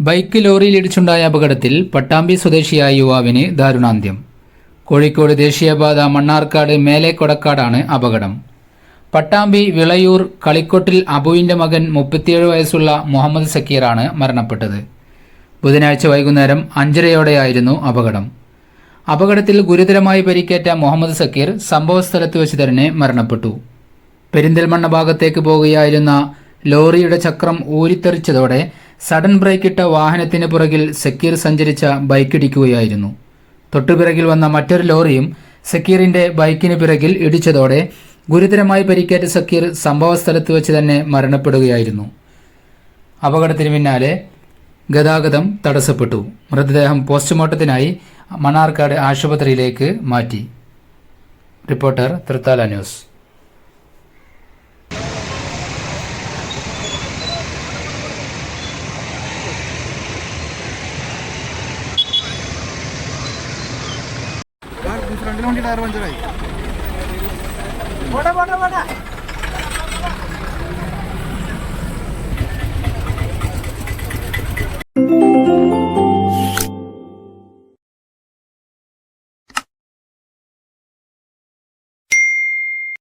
Bike ലോറിയിൽ ഇടിച്ചുണ്ടായ അപകടത്തിൽ പട്ടാമ്പി സ്വദേശിയായ യുവാവിന് ദാരുണാന്ത്യം. കോഴിക്കോട് ദേശീയപാത മണ്ണാർക്കാട് മേലെ കൊടക്കാടാണ് അപകടം. പട്ടാമ്പി വിളയൂർ കളിക്കൊട്ടിൽ അബുവിന്റെ മകൻ മുപ്പത്തിയേഴ് വയസ്സുള്ള മുഹമ്മദ് സക്കീറാണ് മരണപ്പെട്ടത്. ബുധനാഴ്ച വൈകുന്നേരം അഞ്ചരയോടെയായിരുന്നു അപകടം. അപകടത്തിൽ ഗുരുതരമായി പരിക്കേറ്റ മുഹമ്മദ് സക്കീർ സംഭവസ്ഥലത്ത് വെച്ച് തന്നെ മരണപ്പെട്ടു. പെരിന്തൽമണ്ണ ഭാഗത്തേക്ക് പോകുകയായിരുന്ന ലോറിയുടെ ചക്രം ഊരിത്തെറിച്ചതോടെ സഡൻ ബ്രേക്കിട്ട വാഹനത്തിന് പുറകിൽ സക്കീർ സഞ്ചരിച്ച ബൈക്കിടിക്കുകയായിരുന്നു തൊട്ടുപിറകിൽ വന്ന മറ്റൊരു ലോറിയും സക്കീറിന്റെ ബൈക്കിന് പിറകിൽ ഇടിച്ചതോടെ ഗുരുതരമായി പരിക്കേറ്റ സക്കീർ സംഭവസ്ഥലത്ത് വെച്ച് തന്നെ മരണപ്പെടുകയായിരുന്നു. അപകടത്തിന് പിന്നാലെ ഗതാഗതം തടസ്സപ്പെട്ടു. മൃതദേഹം പോസ്റ്റ്മോർട്ടത്തിനായി മണ്ണാർക്കാട് ആശുപത്രിയിലേക്ക് മാറ്റി. Reporter Thrithala news. ഫ്രണ്ടിന് വണ്ടി ടയർ പഞ്ചറായി. പോട്ടെ പോട്ടെ പോട്ടെ